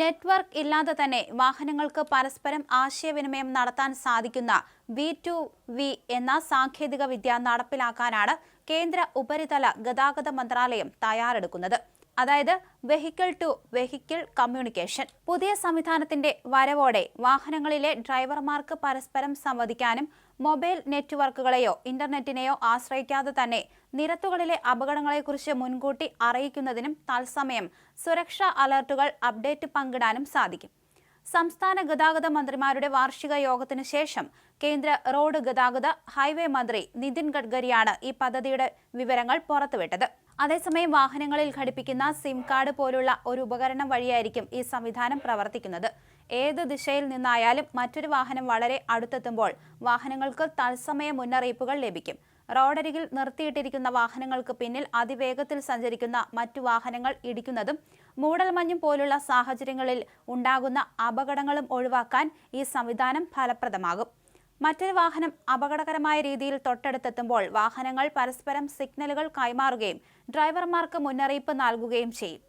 Network ഇല്ലാതെ തന്നെ വാഹനങ്ങൾക്ക് പരസ്പരം ആശയവിനിമയം നടത്താൻ സാധിക്കുന്ന വി ടു വി എന്ന സാങ്കേതിക വിദ്യ നടപ്പിലാക്കാനാണ് കേന്ദ്ര ഉപരിതല ഗതാഗത മന്ത്രാലയം തയ്യാറെടുക്കുന്നത്. അതായത് വെഹിക്കിൾ ടു വെഹിക്കിൾ കമ്മ്യൂണിക്കേഷൻ പുതിയ സംവിധാനത്തിന്റെ വരവോടെ വാഹനങ്ങളിലെ ഡ്രൈവർമാർക്ക് പരസ്പരം സംവദിക്കാനും മൊബൈൽ നെറ്റ്വർക്കുകളെയോ ഇന്റർനെറ്റിനെയോ ആശ്രയിക്കാതെ തന്നെ നിരത്തുകളിലെ അപകടങ്ങളെക്കുറിച്ച് മുൻകൂട്ടി അറിയിക്കുന്നതിനും തത്സമയം സുരക്ഷാ അലർട്ടുകൾ അപ്ഡേറ്റ് പങ്കിടാനും സാധിക്കും. സംസ്ഥാന ഗതാഗത മന്ത്രിമാരുടെ വാർഷിക യോഗത്തിനു ശേഷം കേന്ദ്ര റോഡ് ഗതാഗത ഹൈവേ മന്ത്രി നിതിൻ ഗഡ്കരിയാണ് ഈ പദ്ധതിയുടെ വിവരങ്ങൾ പുറത്തുവിട്ടത്. അതേസമയം വാഹനങ്ങളിൽ ഘടിപ്പിക്കുന്ന സിം കാർഡ് പോലുള്ള ഒരു ഉപകരണം വഴിയായിരിക്കും ഈ സംവിധാനം പ്രവർത്തിക്കുന്നത്. ഏത് ദിശയിൽ നിന്നായാലും മറ്റൊരു വാഹനം വളരെ അടുത്തെത്തുമ്പോൾ വാഹനങ്ങൾക്ക് തത്സമയ മുന്നറിയിപ്പുകൾ ലഭിക്കും. റോഡരികിൽ നിർത്തിയിട്ടിരിക്കുന്ന വാഹനങ്ങൾക്ക് പിന്നിൽ അതിവേഗത്തിൽ സഞ്ചരിക്കുന്ന മറ്റു വാഹനങ്ങൾ ഇടിക്കുന്നതും മൂടൽമഞ്ഞും പോലുള്ള സാഹചര്യങ്ങളിൽ ഉണ്ടാകുന്ന അപകടങ്ങളും ഒഴിവാക്കാൻ ഈ സംവിധാനം ഫലപ്രദമാകും. മറ്റൊരു വാഹനം അപകടകരമായ രീതിയിൽ തൊട്ടടുത്തെത്തുമ്പോൾ വാഹനങ്ങൾ പരസ്പരം സിഗ്നലുകൾ കൈമാറുകയും ഡ്രൈവർമാർക്ക് മുന്നറിയിപ്പ് നൽകുകയും ചെയ്യും.